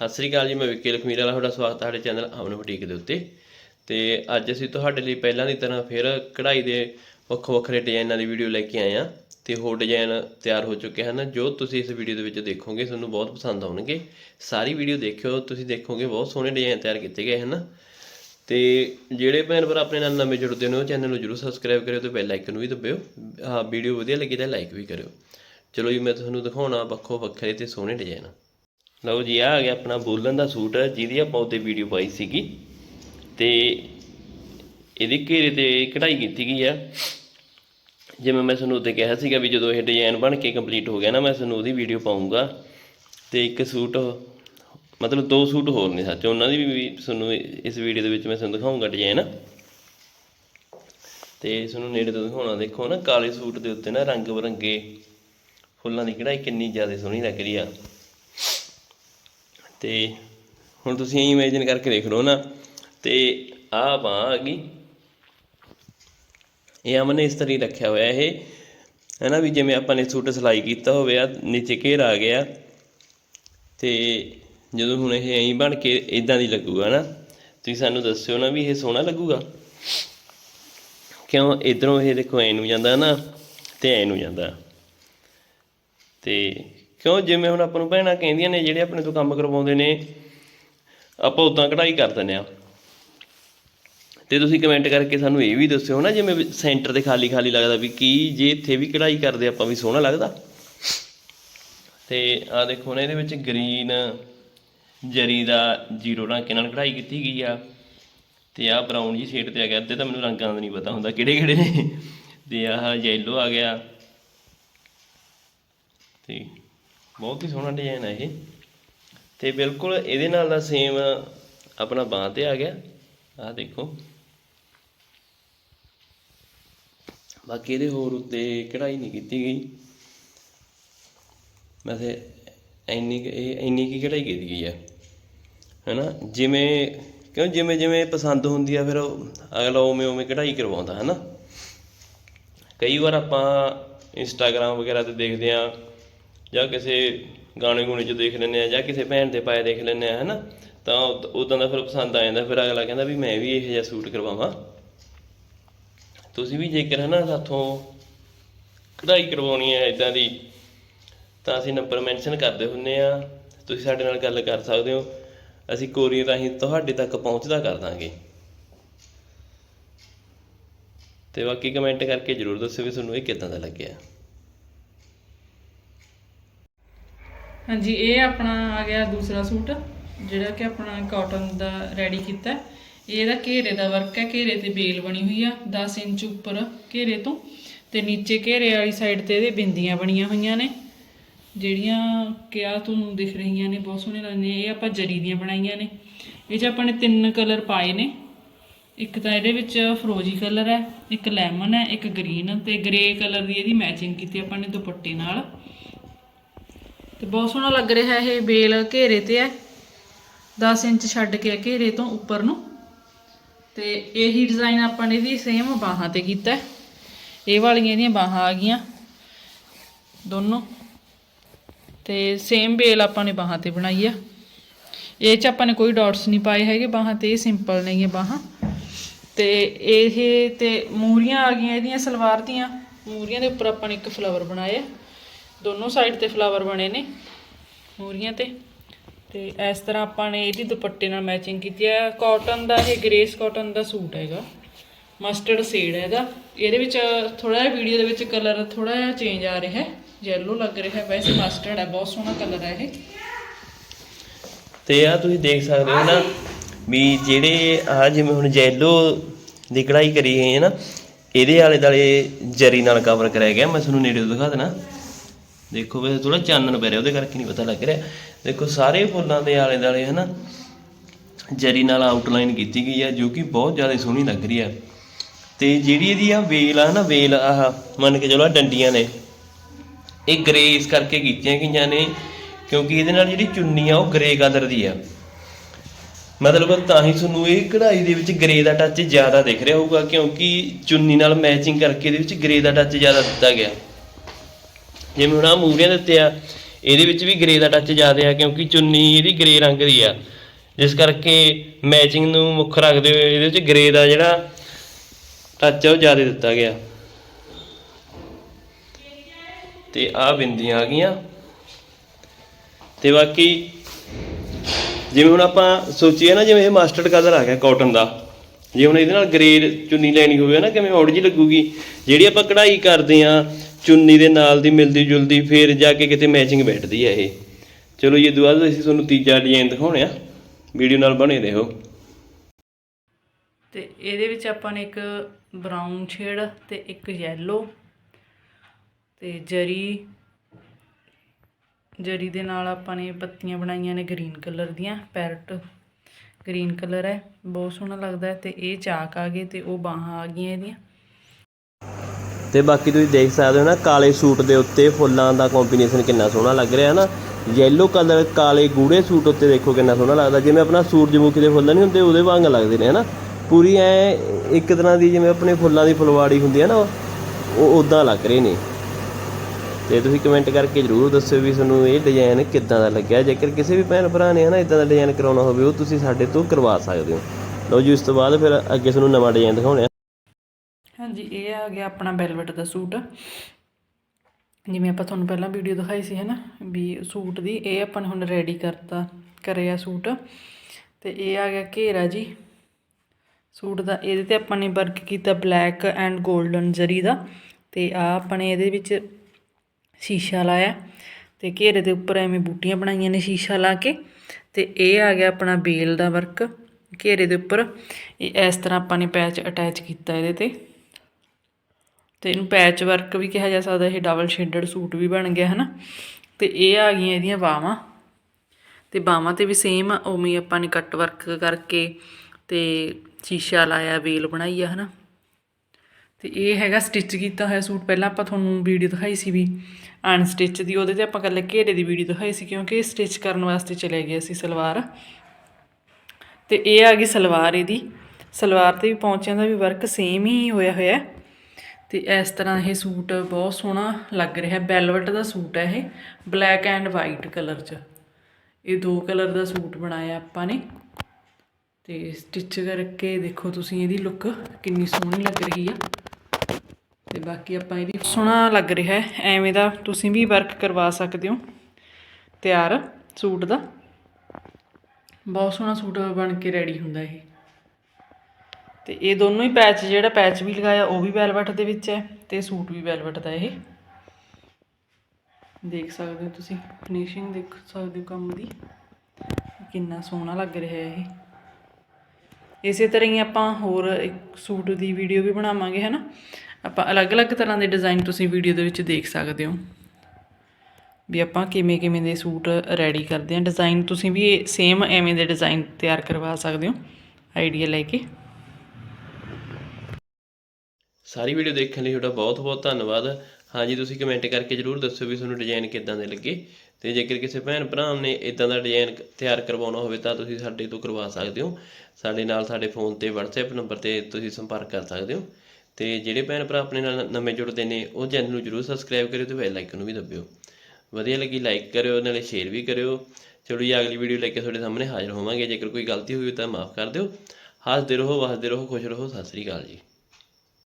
ਸਤਿ ਸ੍ਰੀ ਅਕਾਲ ਜੀ, ਮੈਂ ਵਿਕੀ ਲਖਮੀਰ ਵਾਲਾ, ਤੁਹਾਡਾ ਸਵਾਗਤ ਹੈ ਸਾਡੇ ਚੈਨਲ ਅਮਨ ਬੁਟੀਕ ਦੇ ਉੱਤੇ। ਤੇ ਅੱਜ ਅਸੀਂ ਤੁਹਾਡੇ ਲਈ ਪਹਿਲਾਂ ਦੀ ਤਰ੍ਹਾਂ ਫਿਰ ਕਢਾਈ ਦੇ ਵੱਖੋ ਵੱਖਰੇ ਡਿਜ਼ਾਈਨਾਂ ਦੀ ਵੀਡੀਓ ਲੈ ਕੇ ਆਏ ਹਾਂ। ਤੇ ਹੋਰ ਡਿਜ਼ਾਈਨ ਤਿਆਰ ਹੋ ਚੁੱਕੇ ਹਨ, ਜੋ ਤੁਸੀਂ ਇਸ ਵੀਡੀਓ ਦੇ ਵਿੱਚ ਦੇਖੋਗੇ, ਤੁਹਾਨੂੰ ਬਹੁਤ ਪਸੰਦ ਆਉਣਗੇ। ਸਾਰੀ ਵੀਡੀਓ ਦੇਖਿਓ, ਤੁਸੀਂ ਦੇਖੋਗੇ, ਬਹੁਤ ਸੋਹਣੇ ਡਿਜ਼ਾਈਨ ਤਿਆਰ ਕੀਤੇ ਗਏ ਹਨ। ਤੇ ਜਿਹੜੇ ਭੈਣ ਭਰਾ ਆਪਣੇ ਨਾਲ ਨਵੇਂ ਜੁੜਦੇ ਨੇ, ਉਹ ਚੈਨਲ ਨੂੰ ਜਰੂਰ ਸਬਸਕ੍ਰਾਈਬ ਕਰਿਓ ਤੇ ਬੈਲ ਆਈਕਨ ਵੀ ਦਬਾਇਓ ਹਾਂ, ਵੀਡੀਓ ਵਧੀਆ ਲੱਗੀ ਤਾਂ ਲਾਈਕ ਵੀ ਕਰਿਓ। ਚਲੋ ਜੀ, ਮੈਂ ਤੁਹਾਨੂੰ ਦਿਖਾਉਣਾ ਵੱਖੋ ਵੱਖਰੇ ਤੇ ਸੋਹਣੇ ਡਿਜ਼ਾਈਨ। ਲਓ ਜੀ ਆ ਆ ਗਿਆ ਆਪਣਾ ਬੋਲਣ ਦਾ ਸੂਟ, ਜਿਹਦੀ ਆਪਾਂ ਉੱਤੇ ਵੀਡੀਓ ਪਾਈ ਸੀਗੀ। ਤੇ ਇਹਦੇ ਘੇਰੇ ਤੇ ਕਢਾਈ ਕੀਤੀ ਗਈ ਆ। ਜਿਵੇਂ ਮੈਂ ਤੁਹਾਨੂੰ ਉੱਤੇ ਕਿਹਾ ਸੀਗਾ ਵੀ ਜਦੋਂ ਇਹ ਡਿਜ਼ਾਈਨ ਬਣ ਕੇ ਕੰਪਲੀਟ ਹੋ ਗਿਆ ਨਾ, ਮੈਂ ਤੁਹਾਨੂੰ ਉਹਦੀ ਵੀਡੀਓ ਪਾਉਂਗਾ ਤੇ ਇੱਕ ਸੂਟ ਮਤਲਬ ਦੋ ਸੂਟ ਹੋਰ ਨੇ ਸੱਚ, ਉਹਨਾਂ ਦੀ ਵੀ ਤੁਹਾਨੂੰ ਇਸ ਵੀਡੀਓ ਦੇ ਵਿੱਚ ਮੈਂ ਤੁਹਾਨੂੰ ਦਿਖਾਉਂਗਾ ਡਿਜ਼ਾਈਨ ਤੇ ਤੁਹਾਨੂੰ ਨੇੜੇ ਤੋਂ ਦਿਖਾਉਣਾ, ਦੇਖੋ ਨਾ, ਕਾਲੇ ਸੂਟ ਦੇ ਉੱਤੇ ਨਾ ਰੰਗ ਬਰੰਗੇ ਫੁੱਲਾਂ ਦੀ ਕਢਾਈ ਕਿੰਨੀ ਜ਼ਿਆਦਾ ਸੋਹਣੀ ਲੱਗ ਰਹੀ ਆ। ਤੇ ਹੁਣ ਤੁਸੀਂ ਇਮੇਜਿਨ ਕਰਕੇ ਦੇਖ ਲਓ ਨਾ, ਤੇ ਆਹ ਬਾਂਹ ਆ ਗਈ। ਇਹ ਅਮਨ ਨੇ ਇਸ ਤਰ੍ਹਾਂ ਹੀ ਰੱਖਿਆ ਹੋਇਆ ਇਹ ਹੈ ਨਾ ਵੀ ਜਿਵੇਂ ਆਪਾਂ ਨੇ ਸੂਟ ਸਿਲਾਈ ਕੀਤਾ ਹੋਵੇ ਆ ਨੀਚੇ ਘੇਰ ਆ ਗਿਆ। ਤੇ ਜਦੋਂ ਹੁਣ ਇਹ ਐਂ ਬਣ ਕੇ ਇਦਾਂ ਦੀ ਲੱਗੂਗਾ ਨਾ, ਤੁਸੀਂ ਸਾਨੂੰ ਦੱਸਿਓ ਨਾ ਵੀ ਇਹ ਸੋਹਣਾ ਲੱਗੂਗਾ। ਕਿਉਂ? ਇਧਰੋਂ ਇਹ ਦੇਖੋ ਐ ਨੂੰ ਜਾਂਦਾ ਨਾ, ਤੇ ਐ ਨੂੰ ਜਾਂਦਾ। ਤੇ ਕਿਉਂ? ਜਿਵੇਂ ਹੁਣ ਆਪਾਂ ਨੂੰ ਭੈਣਾਂ ਕਹਿੰਦੀਆਂ ਨੇ, ਜਿਹੜੇ ਆਪਣੇ ਤੋਂ ਕੰਮ ਕਰਵਾਉਂਦੇ ਨੇ, ਆਪਾਂ ਉਦਾਂ ਕਢਾਈ ਕਰ ਦਿੰਦੇ ਆ ਤੇ ਤੁਸੀਂ ਕਮੈਂਟ ਕਰਕੇ ਸਾਨੂੰ ਇਹ ਵੀ ਦੱਸਿਓ ਨਾ, ਜਿਵੇਂ ਸੈਂਟਰ ਤੇ ਖਾਲੀ ਖਾਲੀ ਲੱਗਦਾ ਵੀ ਕੀ ਜੇ ਇੱਥੇ ਵੀ ਕਢਾਈ ਕਰਦੇ ਆਪਾਂ ਵੀ ਸੋਹਣਾ ਲੱਗਦਾ। ਤੇ ਆ ਦੇਖੋ ਨਾ, ਇਹਦੇ ਵਿੱਚ ਗ੍ਰੀਨ ਜਰੀ ਦਾ ਜ਼ੀਰੋ ਰੰਗ ਨਾਲ ਕਢਾਈ ਕੀਤੀ ਗਈ ਆ। ਤੇ ਆ ਬਰਾਊਨ ਜੀ ਸ਼ੇਡ ਤੇ ਆ ਗਿਆ, ਅੱਧੇ ਤਾਂ ਮੈਨੂੰ ਰੰਗਾਂ ਦਾ ਨਹੀਂ ਪਤਾ ਹੁੰਦਾ ਕਿਹੜੇ ਕਿਹੜੇ ਨੇ। ਤੇ ਆਹ ਯੈਲੋ ਆ ਗਿਆ। ਤੇ ਬਹੁਤ ਹੀ ਸੋਹਣਾ ਡਿਜ਼ਾਈਨ ਹੈ ਇਹ। ਤੇ ਬਿਲਕੁਲ ਇਹਦੇ ਨਾਲ ਦਾ ਸੇਮ ਆਪਣਾ ਬਾਂਹ ਤੇ ਆ ਗਿਆ। ਆਹ ਦੇਖੋ। ਬਾਕੀ ਇਹਦੇ ਹੋਰ ਉੱਤੇ ਕਢਾਈ ਨਹੀਂ ਕੀਤੀ ਗਈ। ਵੈਸੇ ਇੰਨੀ ਕੁ- ਇਹ ਇੰਨੀ ਕੀ ਕਢਾਈ ਕੀਤੀ ਗਈ ਹੈ ਹੈਨਾ? ਜਿਵੇਂ ਕਿਉਂ ਜਿਵੇਂ ਜਿਵੇਂ ਪਸੰਦ ਹੁੰਦੀ ਆ, ਫਿਰ ਅਗਲਾ ਉਵੇਂ ਉਵੇਂ ਕਢਾਈ ਕਰਵਾਉਂਦਾ, ਹੈਨਾ? ਕਈ ਵਾਰ ਆਪਾਂ ਇੰਸਟਾਗ੍ਰਾਮ ਵਗੈਰਾ ਤੇ ਦੇਖਦੇ ਆ ਜਾਂ ਕਿਸੇ ਗਾਣੇ ਗੁਣੇ 'ਚ ਦੇਖ ਲੈਂਦੇ ਆ ਜਾਂ ਕਿਸੇ ਭੈਣ ਦੇ ਪਾਏ ਦੇਖ ਲੈਂਦੇ ਆ ਹੈਨਾ? ਤਾਂ ਉਦਾਂ ਦਾ ਫਿਰ ਪਸੰਦ ਆ ਜਾਂਦਾ। ਫਿਰ ਅਗਲਾ ਕਹਿੰਦਾ ਵੀ ਮੈਂ ਵੀ ਇਹੋ ਜਿਹਾ ਸੂਟ ਕਰਵਾਵਾਂ। ਤੁਸੀਂ ਵੀ ਜੇਕਰ, ਹਨਾ, ਸਾਥੋਂ ਕਢਾਈ ਕਰਵਾਉਣੀ ਹੈ ਇਦਾਂ ਦੀ, ਤਾਂ ਅਸੀਂ ਨੰਬਰ ਮੈਂਸ਼ਨ ਕਰਦੇ ਹੁੰਨੇ ਆ ਤੁਸੀਂ ਸਾਡੇ ਨਾਲ ਗੱਲ ਕਰ ਸਕਦੇ ਹੋ। ਅਸੀਂ ਕੋਰੀਅਰ ਰਾਹੀਂ ਤੁਹਾਡੇ ਤੱਕ ਪਹੁੰਚਦਾ ਕਰ ਦਾਂਗੇ। ਤੇ ਬਾਕੀ ਕਮੈਂਟ ਕਰਕੇ ਜਰੂਰ ਦੱਸਿਓ ਵੀ ਤੁਹਾਨੂੰ ਇਹ ਕਿਦਾਂ ਦਾ ਲੱਗਿਆ। ਹਾਂਜੀ, ਇਹ ਆਪਣਾ ਆ ਗਿਆ ਦੂਸਰਾ ਸੂਟ, ਜਿਹੜਾ ਕਿ ਆਪਣਾ ਕਾਟਨ ਦਾ ਰੈਡੀ ਕੀਤਾ ਹੈ। ਇਹਦਾ ਘੇਰੇ ਦਾ ਵਰਕ ਹੈ, ਘੇਰੇ ਤੇ ਬੇਲ ਬਣੀ ਹੋਈ ਆ 10 ਇੰਚ ਉੱਪਰ ਘੇਰੇ ਤੋਂ, ਤੇ ਨੀਚੇ ਘੇਰੇ ਵਾਲੀ ਸਾਈਡ ਤੇ ਇਹਦੇ ਬਿੰਦੀਆਂ ਬਣੀਆਂ ਹੋਈਆਂ ਨੇ। ਜਿਹੜੀਆਂ ਕਿਆ ਤੁਹਾਨੂੰ ਦਿਖ ਰਹੀਆਂ ਨੇ, ਬਹੁਤ ਸੋਹਣੇ ਲੱਗਦੇ ਇਹ ਆਪਾਂ ਜਰੀ ਦੀਆਂ ਬਣਾਈਆਂ ਨੇ। ਇਹ 'ਚ ਆਪਾਂ ਨੇ ਤਿੰਨ ਕਲਰ ਪਾਏ ਨੇ। ਇੱਕ ਤਾਂ ਇਹਦੇ ਵਿੱਚ ਫਰੋਜੀ ਕਲਰ ਹੈ, ਇੱਕ ਲੈਮਨ ਹੈ, ਇੱਕ ਗ੍ਰੀਨ ਤੇ ਗ੍ਰੇ ਕਲਰ ਦੀ ਇਹਦੀ ਮੈਚਿੰਗ ਕੀਤੀ ਆਪਾਂ ਨੇ ਦੁਪੱਟੇ ਨਾਲ। ਤੇ ਬਹੁਤ ਸੋਹਣਾ ਲੱਗ ਰਿਹਾ ਇਹ ਬੇਲ ਘੇਰੇ ਤੇ ਹੈ। 10 ਇੰਚ ਛੱਡ ਕੇ ਘੇਰੇ ਤੋਂ ਉੱਪਰ ਨੂੰ। ਤੇ ਇਹੀ ਡਿਜ਼ਾਈਨ ਆਪਾਂ ਨੇ ਇਹਦੀ ਸੇਮ ਬਾਹਾਂ ਤੇ ਕੀਤਾ ਇਹ ਵਾਲੀਆਂ ਇਹਦੀਆਂ ਬਾਹਾਂ ਆ ਗਈਆਂ ਦੋਨੋਂ। ਤੇ ਸੇਮ ਬੇਲ ਆਪਾਂ ਨੇ ਬਾਹਾਂ ਤੇ ਬਣਾਈ ਆ। ਇਹ ਚ ਆਪਾਂ ਨੇ ਕੋਈ ਡਾਟਸ ਨਹੀਂ ਪਾਏ ਹੈਗੇ ਬਾਹਾਂ ਤੇ, ਇਹ ਸਿੰਪਲ ਨਹੀਂ ਬਾਹਾਂ। ਤੇ ਇਹ ਤੇ ਮੂਰੀਆਂ ਆ ਗਈਆਂ ਇਹਦੀਆਂ, ਸਲਵਾਰ ਦੀਆਂ। ਮੂਰੀਆਂ ਦੇ ਉੱਪਰ ਆਪਾਂ ਨੇ ਇੱਕ ਫਲਾਵਰ ਬਣਾਇਆ। ਦੋਨੋਂ ਸਾਈਡ ਤੇ ਫਲਾਵਰ ਬਣੇ ਨੇ, ਮੂਰੀਆਂ ਤੇ। ਤੇ ਇਸ ਤਰ੍ਹਾਂ ਆਪਾਂ ਨੇ ਇਹਦੀ ਦੁਪੱਟੇ ਨਾਲ ਮੈਚਿੰਗ ਕੀਤੀ ਹੈ। ਕਾਟਨ ਦਾ ਇਹ ਗ੍ਰੇਸ ਕਾਟਨ ਦਾ ਸੂਟ ਹੈਗਾ। ਮਸਟਰਡ ਸ਼ੇਡ ਹੈਗਾ। ਇਹਦੇ ਵਿੱਚ ਥੋੜਾ ਜਿਹਾ ਵੀਡੀਓ ਦੇ ਵਿੱਚ ਕਲਰ ਥੋੜਾ ਜਿਹਾ ਚੇਂਜ ਆ ਰਿਹਾ ਹੈ। ਯੈਲੋ ਲੱਗ ਰਿਹਾ ਹੈ। ਵੈਸੇ ਮਸਟਰਡ ਹੈ। ਬਹੁਤ ਸੋਹਣਾ ਕਲਰ ਹੈ ਇਹ। ਤੇ ਆ ਤੁਸੀਂ ਦੇਖ ਸਕਦੇ ਹੋ ਨਾ, ਵੀ ਜਿਹੜੇ ਆ ਜਿਵੇਂ ਹੁਣ ਜੈਲੋ ਦੀ ਕਢਾਈ ਕਰੀ ਹੈ ਨਾ, ਇਹਦੇ ਆਲੇ ਦਾਲੇ ਜਰੀ ਨਾਲ ਕਵਰ ਕਰਿਆ ਗਿਆ। ਮੈਂ ਤੁਹਾਨੂੰ ਨੇੜੇ ਤੋਂ ਦਿਖਾ ਦੇਣਾ। ਦੇਖੋ ਵੈਸੇ ਥੋੜਾ ਚਾਨਣ ਪੈ ਰਿਹਾ, ਉਹਦੇ ਕਰਕੇ ਨਹੀਂ ਪਤਾ ਲੱਗ ਰਿਹਾ। ਦੇਖੋ, ਸਾਰੇ ਫੁੱਲਾਂ ਦੇ ਆਲੇ ਦਾਲੇ ਹਨਾ, ਜਰੀ ਨਾਲ ਆਊਟਲਾਈਨ ਕੀਤੀ ਗਈ ਆ ਜੋ ਕਿ ਬਹੁਤ ਜ਼ਿਆਦਾ ਸੋਹਣੀ ਲੱਗ ਰਹੀ ਹੈ। ਤੇ ਜਿਹੜੀ ਇਹਦੀ ਆ ਵੇਲ ਆ ਨਾ ਵੇਲ ਆਹ, ਮੰਨ ਕੇ ਚਲੋ ਡੰਡੀਆਂ ਨੇ, ਇਹ ਗ੍ਰੇ ਇਸ ਕਰਕੇ ਕੀਤੀਆਂ ਗਈਆਂ ਨੇ, ਕਿਉਂਕਿ ਇਹਦੇ ਨਾਲ ਜਿਹੜੀ ਚੁੰਨੀ ਆ, ਉਹ ਗ੍ਰੇ ਕਲਰ ਦੀ ਆ। ਮਤਲਬ ਤਾਂ ਹੀ ਤੁਹਾਨੂੰ ਇਹ ਕਢਾਈ ਦੇ ਵਿੱਚ ਗ੍ਰੇ ਦਾ ਟੱਚ ਜ਼ਿਆਦਾ ਦਿਖ ਰਿਹਾ ਹੋਊਗਾ, ਕਿਉਂਕਿ ਚੁੰਨੀ ਨਾਲ ਮੈਚਿੰਗ ਕਰਕੇ ਇਹਦੇ ਵਿੱਚ ਗ੍ਰੇ ਦਾ ਟੱਚ ਜ਼ਿਆਦਾ ਦਿੱਤਾ ਗਿਆ। ਜਿਵੇਂ ਹੁਣ ਆ ਮੂਰੀਆਂ ਦੇ ਉੱਤੇ ਆ, ਇਹਦੇ ਵਿੱਚ ਵੀ ਗ੍ਰੇ ਦਾ ਟੱਚ ਜ਼ਿਆਦਾ ਆ, ਕਿਉਂਕਿ ਚੁੰਨੀ ਇਹਦੀ ਗ੍ਰੇ ਰੰਗ ਦੀ ਆ। ਜਿਸ ਕਰਕੇ ਮੈਚਿੰਗ ਨੂੰ ਮੁੱਖ ਰੱਖਦੇ ਹੋਏ ਇਹਦੇ ਵਿੱਚ ਗ੍ਰੇ ਦਾ ਜਿਹੜਾ ਟੱਚ ਆ ਉਹ ਜ਼ਿਆਦਾ ਦਿੱਤਾ ਗਿਆ। ਤੇ ਆ ਬਿੰਦੀਆਂ ਆ ਗਈਆਂ। ਤੇ ਬਾਕੀ ਜਿਵੇਂ ਹੁਣ ਆਪਾਂ ਸੋਚੀਏ ਨਾ, ਜਿਵੇਂ ਇਹ ਮਾਸਟਰਡ ਕਲਰ ਆ ਗਿਆ ਕਾਟਨ ਦਾ, ਜੇ ਹੁਣ ਇਹਦੇ ਨਾਲ ਗ੍ਰੇ ਚੁੰਨੀ ਲੈਣੀ ਹੋਵੇ ਨਾ, ਕਿਵੇਂ ਔੜ ਜੀ ਲੱਗੂਗੀ? ਜਿਹੜੀ ਆਪਾਂ ਕਢਾਈ ਕਰਦੇ ਆ ਚੁੰਨੀ ਦੇ ਨਾਲ ਦੀ ਮਿਲਦੀ ਜੁਲਦੀ ਫੇਰ ਜਾ ਕੇ ਕਿਤੇ ਮੈਚਿੰਗ ਬੈਠਦੀ ਹੈ ਇਹ। ਚਲੋ ਜੀ ਦੁਆ ਅਸੀਂ ਤੁਹਾਨੂੰ ਤੀਜਾ ਡਿਜ਼ਾਈਨ ਦਿਖਾਉਣੇ ਆ। ਵੀਡੀਓ ਨਾਲ ਬਣੇ ਰਹੋ। ਤੇ ਇਹਦੇ ਵਿੱਚ ਆਪਾਂ ਨੇ ਇੱਕ ਬਰਾਊਨ ਸ਼ੇਡ ਤੇ ਇੱਕ ਯੈਲੋ ਤੇ ਜਰੀ ਜਰੀ ਦੇ ਨਾਲ ਆਪਾਂ ਨੇ ਪੱਤੀਆਂ ਬਣਾਈਆਂ ਨੇ ਗ੍ਰੀਨ ਕਲਰ ਦੀਆਂ ਪੈਰਟ ਗ੍ਰੀਨ ਕਲਰ ਹੈ, ਬਹੁਤ ਸੋਹਣਾ ਲੱਗਦਾ ਹੈ ਤੇ ਇਹ ਚਾਕ ਆ ਗਏ ਤੇ ਉਹ ਬਾਹਾਂ ਆ ਗਈਆਂ ਇਹਦੀਆਂ। ਤੇ ਬਾਕੀ ਤੁਸੀਂ ਦੇਖ ਸਕਦੇ ਹੋ ਨਾ, ਕਾਲੇ ਸੂਟ ਦੇ ਉੱਤੇ ਫੁੱਲਾਂ ਦਾ ਕੰਬੀਨੇਸ਼ਨ ਕਿੰਨਾ ਸੋਹਣਾ ਲੱਗ ਰਿਹਾ ਹੈ ਨਾ। ਯੈਲੋ ਕਲਰ ਕਾਲੇ ਗੂੜੇ ਸੂਟ ਉੱਤੇ ਦੇਖੋ ਕਿੰਨਾ ਸੋਹਣਾ ਲੱਗਦਾ। ਜਿਵੇਂ ਆਪਣਾ ਸੂਰਜਮੁਖੀ ਦੇ ਫੁੱਲ ਨਹੀਂ ਹੁੰਦੇ, ਉਹਦੇ ਵਾਂਗ ਲੱਗਦੇ ਨੇ, ਹਨਾ। ਪੂਰੀ ਐ ਇੱਕ ਤਰ੍ਹਾਂ ਦੀ ਜਿਵੇਂ ਆਪਣੇ ਫੁੱਲਾਂ ਦੀ ਫੁਲਵਾੜੀ ਹੁੰਦੀ ਹੈ ਨਾ, ਉਹ ਉਦਾਂ ਲੱਗ ਰਹੇ ਨੇ। ਤੇ ਤੁਸੀਂ ਕਮੈਂਟ ਕਰਕੇ ਜਰੂਰ ਦੱਸਿਓ ਵੀ ਤੁਹਾਨੂੰ ਇਹ ਡਿਜ਼ਾਈਨ ਕਿੱਦਾਂ ਦਾ ਲੱਗਿਆ। ਜੇਕਰ ਕਿਸੇ ਵੀ ਭੈਣ ਭਰਾ ਨੇ ਹਨਾ ਇਦਾਂ ਦਾ ਡਿਜ਼ਾਈਨ ਕਰਾਉਣਾ ਹੋਵੇ, ਉਹ ਤੁਸੀਂ ਸਾਡੇ ਤੋਂ ਕਰਵਾ ਸਕਦੇ ਹੋ। ਲਓ ਜੀ, ਉਸ ਤੋਂ ਬਾਅਦ ਫਿਰ ਅੱਗੇ ਤੁਹਾਨੂੰ ਨਵਾਂ ਡਿਜ਼ਾਈਨ ਦਿਖਾਉਣੇ ਆ ਹਾਂਜੀ, ਇਹ ਆ ਗਿਆ ਆਪਣਾ ਵੈਲਵਟ ਦਾ ਸੂਟ। ਜਿਵੇਂ ਆਪਾਂ ਤੁਹਾਨੂੰ ਪਹਿਲਾਂ ਵੀਡੀਓ ਦਿਖਾਈ ਸੀ ਹੈ ਨਾ ਵੀ ਸੂਟ ਦੀ ਇਹ ਆਪਾਂ ਨੇ ਹੁਣ ਰੈਡੀ ਕਰਤਾ, ਕਰਿਆ ਸੂਟ। ਤੇ ਇਹ ਆ ਗਿਆ ਘੇਰਾ ਜੀ। ਸੂਟ ਦਾ, ਇਹਦੇ ਤੇ ਆਪਾਂ ਨੇ ਵਰਕ ਕੀਤਾ ਬਲੈਕ ਐਂਡ 골ਡਨ ਜ਼ਰੀ ਦਾ। ਤੇ ਆ ਆਪਾਂ ਨੇ ਇਹਦੇ ਵਿੱਚ ਸ਼ੀਸ਼ਾ ਲਾਇਆ। ਤੇ ਘੇਰੇ ਦੇ ਉੱਪਰ ਐਵੇਂ ਬੂਟੀਆਂ ਬਣਾਈਆਂ ਨੇ ਸ਼ੀਸ਼ਾ ਲਾ ਕੇ। ਤੇ ਇਹ ਆ ਗਿਆ ਆਪਣਾ ਬੇਲ ਦਾ ਵਰਕ ਘੇਰੇ ਦੇ ਉੱਪਰ। ਇਹ ਇਸ ਤਰ੍ਹਾਂ ਆਪਾਂ ਨੇ ਪੈਚ ਅਟੈਚ ਕੀਤਾ ਇਹਦੇ ਤੇ। ਤੇ ਇਹਨੂੰ ਪੈਚ ਵਰਕ ਵੀ ਕਿਹਾ ਜਾ ਸਕਦਾ, ਇਹ ਡਬਲ ਸ਼ੇਡਡ ਸੂਟ ਵੀ ਬਣ ਗਿਆ, ਹਨਾ? ਤੇ ਇਹ ਆ ਗਈਆਂ ਇਹਦੀਆਂ ਬਾਹਾਂ। ਤੇ ਬਾਹਾਂ ਤੇ ਵੀ ਸੇਮ ਉਵੇਂ ਆਪਾਂ ਨੇ ਕੱਟ ਵਰਕ ਕਰਕੇ ਤੇ ਸ਼ੀਸ਼ਾ ਲਾਇਆ, ਵੇਲ ਬਣਾਈ ਆ, ਹਨਾ? ਤੇ ਇਹ ਹੈਗਾ ਸਟਿਚ ਕੀਤਾ ਹੋਇਆ ਸੂਟ। ਪਹਿਲਾਂ ਆਪਾਂ ਤੁਹਾਨੂੰ ਵੀਡੀਓ ਦਿਖਾਈ ਸੀ ਵੀ ਅਨਸਟਿਚ ਦੀ, ਉਹਦੇ ਤੇ ਆਪਾਂ ਕੱਲੇ ਘੇਰੇ ਦੀ ਵੀਡੀਓ ਦਿਖਾਈ ਸੀ, ਕਿਉਂਕਿ ਇਹ ਸਟਿਚ ਕਰਨ ਵਾਸਤੇ ਚਲੇ ਗਏ ਸੀ ਸਲਵਾਰ। ਤੇ ਇਹ ਆ ਗਈ ਸਲਵਾਰ ਇਹਦੀ। ਸਲਵਾਰ ਤੇ ਵੀ ਪੌਂਚਿਆਂ ਦਾ ਵੀ ਵਰਕ ਸੇਮ ਹੀ ਹੋਇਆ ਹੋਇਆ। ਤੇ ਇਸ ਤਰ੍ਹਾਂ ਇਹ ਸੂਟ ਬਹੁਤ ਸੋਹਣਾ ਲੱਗ ਰਿਹਾ। ਬੈਲਵਟ ਦਾ ਸੂਟ ਹੈ ਇਹ ਬਲੈਕ ਐਂਡ ਵਾਈਟ ਕਲਰ 'ਚ। ਇਹ ਦੋ ਕਲਰ ਦਾ ਸੂਟ ਬਣਾਇਆ ਆਪਾਂ ਨੇ। ਤੇ ਸਟਿਚ ਕਰਕੇ ਦੇਖੋ ਤੁਸੀਂ ਇਹਦੀ ਲੁੱਕ ਕਿੰਨੀ ਸੋਹਣੀ ਲੱਗ ਰਹੀ ਆ। ਤੇ ਬਾਕੀ ਆਪਾਂ ਇਹਦੀ ਸੋਹਣਾ ਲੱਗ ਰਿਹਾ ਐਵੇਂ ਦਾ ਤੁਸੀਂ ਵੀ ਵਰਕ ਕਰਵਾ ਸਕਦੇ ਹੋ। ਤਿਆਰ ਸੂਟ ਦਾ। ਬਹੁਤ ਸੋਹਣਾ ਸੂਟ ਬਣ ਕੇ ਰੈਡੀ ਹੁੰਦਾ ਇਹ। ਤੇ ਇਹ ਦੋਨੋਂ ਹੀ ਪੈਚ, ਜਿਹੜਾ ਪੈਚ ਵੀ ਲਗਾਇਆ ਉਹ ਵੀ ਵੈਲਵਟ ਦੇ ਵਿੱਚ ਹੈ ਤੇ ਸੂਟ ਵੀ ਵੈਲਵਟ ਦਾ ਇਹ। ਦੇਖ ਸਕਦੇ ਹੋ ਤੁਸੀਂ ਫਿਨਿਸ਼ਿੰਗ ਦੇਖ ਸਕਦੇ ਹੋ ਕੰਮ ਦੀ। ਕਿੰਨਾ ਸੋਹਣਾ ਲੱਗ ਰਿਹਾ ਹੈ ਇਹ। ਇਸੇ ਤਰ੍ਹਾਂ ਹੀ ਆਪਾਂ ਹੋਰ ਇੱਕ ਸੂਟ ਦੀ ਵੀਡੀਓ ਵੀ ਬਣਾਵਾਂਗੇ ਹੈ ਨਾ ਆਪਾਂ ਅਲੱਗ-ਅਲੱਗ ਤਰ੍ਹਾਂ ਦੇ ਡਿਜ਼ਾਈਨ ਤੁਸੀਂ ਵੀਡੀਓ ਦੇ ਵਿੱਚ ਦੇਖ ਸਕਦੇ ਹੋ। ਵੀ ਆਪਾਂ ਕਿਵੇਂ ਕਿਵੇਂ ਦੇ ਸੂਟ ਰੈਡੀ ਕਰਦੇ ਹਾਂ। ਡਿਜ਼ਾਈਨ ਤੁਸੀਂ ਵੀ ਸੇਮ ਐਵੇਂ ਦੇ ਡਿਜ਼ਾਈਨ ਤਿਆਰ ਕਰਵਾ ਸਕਦੇ ਹੋ। ਆਈਡੀਆ ਲੈ ਕੇ। ਸਾਰੀ ਵੀਡੀਓ ਦੇਖਣ ਲਈ ਤੁਹਾਡਾ ਬਹੁਤ ਬਹੁਤ ਧੰਨਵਾਦ। ਹਾਂਜੀ ਤੁਸੀਂ ਕਮੈਂਟ ਕਰਕੇ ਜਰੂਰ ਦੱਸਿਓ ਵੀ ਤੁਹਾਨੂੰ ਡਿਜ਼ਾਈਨ ਕਿੱਦਾਂ ਦੇ ਲੱਗੇ। ਤੇ ਜੇਕਰ ਕਿਸੇ ਭੈਣ ਭਰਾ ਨੇ ਇਦਾਂ ਦਾ ਡਿਜ਼ਾਈਨ ਤਿਆਰ ਕਰਵਾਉਣਾ ਹੋਵੇ ਤਾਂ ਤੁਸੀਂ ਸਾਡੇ ਤੋਂ ਕਰਵਾ ਸਕਦੇ ਹੋ। ਸਾਡੇ ਨਾਲ ਸਾਡੇ ਫੋਨ ਤੇ WhatsApp ਨੰਬਰ ਤੇ ਤੁਸੀਂ ਸੰਪਰਕ ਕਰ ਸਕਦੇ ਹੋ। ਤੇ ਜਿਹੜੇ ਭੈਣ ਭਰਾ ਆਪਣੇ ਨਾਲ ਨਵੇਂ ਜੁੜਦੇ ਨੇ, ਉਹ ਚੈਨਲ ਨੂੰ ਜਰੂਰ ਸਬਸਕ੍ਰਾਈਬ ਕਰਿਓ ਤੇ ਬੈਲ ਆਈਕਨ ਨੂੰ ਵੀ ਦਬਿਓ। ਵਧੀਆ ਲੱਗੀ ਲਾਈਕ ਕਰਿਓ, ਨਾਲੇ ਸ਼ੇਅਰ ਵੀ ਕਰਿਓ। ਚਲੋ ਜੀ, ਅਗਲੀ ਵੀਡੀਓ ਲੈ ਕੇ ਤੁਹਾਡੇ ਸਾਹਮਣੇ ਹਾਜ਼ਰ ਹੋਵਾਂਗੇ। ਜੇਕਰ ਕੋਈ ਗਲਤੀ ਹੋਈ ਤਾਂ ਮਾਫ ਕਰ ਦਿਓ। ਹੱਸਦੇ ਰਹੋ, ਵਸਦੇ ਰਹੋ, ਖੁਸ਼ ਰਹੋ। ਸਤਿ ਸ੍ਰੀ ਅਕਾਲ ਜੀ।